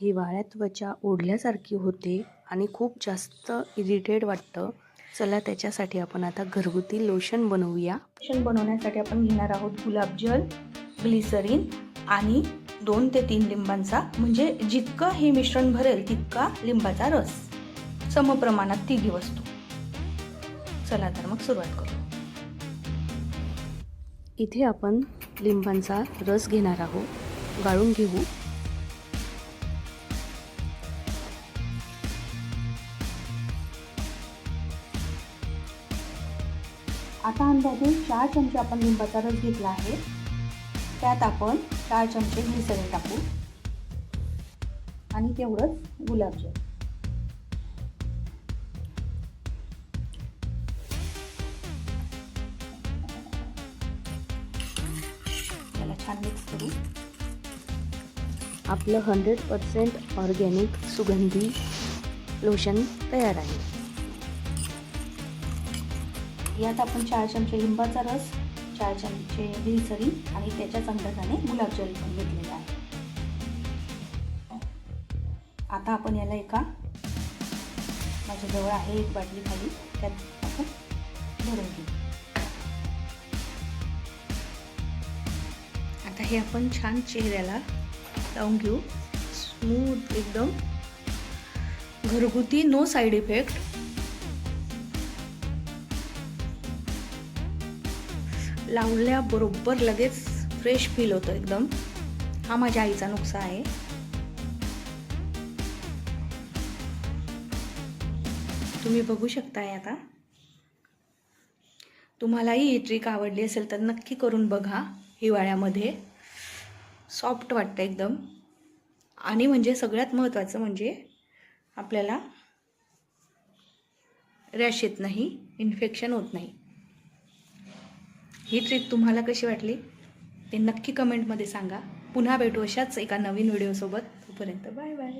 हिवाळ्यात त्वचा ओढल्यासारखी होते आणि खूप जास्त इरिटेट वाटतं. चला त्याच्यासाठी आपण आता घरगुती लोशन बनवूया. लोशन बनवण्यासाठी आपण घेणार आहोत गुलाबजल ग्लिसरीन आणि दोन ते तीन लिंबांचा म्हणजे जितकं हे मिश्रण भरेल तितका लिंबाचा रस. समप्रमाणात तिघी वस्तू. चला तर मग सुरुवात करू. इथे आपण लिंबांचा रस घेणार आहोत. गाळून घेऊ. आता अंदाजे चार चमचे आपण लिंबाचा रस घेतला आहे. त्यात आपण चार चमचे ग्लिसरीन टाकू. आणि तेवढंच गुलाबजाम त्याला छान मिक्स करू. आपलं हंड्रेड पर्सेंट ऑर्गॅनिक सुगंधी लोशन तयार आहे. यात आपण चार चमचे लिंबाचा रस चार चमचे ग्लिसरीन आणि त्याच्याच अंदाजाने गुलाबजल पण घेतलेला आहे. आता आपण याला एका माझ्याजवळ आहे एक बाटली खाली. त्यात आपण भरून घेऊ. आता हे आपण छान चेहऱ्याला लावून घेऊ. स्मूथ एकदम. घरगुती नो साईड इफेक्ट लावल्याबरोबर लगेच फ्रेश फील होतं एकदम. हा माझ्या आईचा नुकसा आहे. तुम्ही बघू शकताय आता. तुम्हालाही ही ट्रिक आवडली असेल तर नक्की करून बघा हिवाळ्यामध्ये. सॉफ्ट वाटतं एकदम. आणि म्हणजे सगळ्यात महत्त्वाचं म्हणजे आपल्याला रॅश येत नाही इन्फेक्शन होत नाही. ही ट्रिक तुम्हाला कशी वाटली? ते नक्की कमेंटमध्ये सांगा. पुन्हा भेटू अशाच एका नवीन व्हिडिओसोबत तोपर्यंत बाय बाय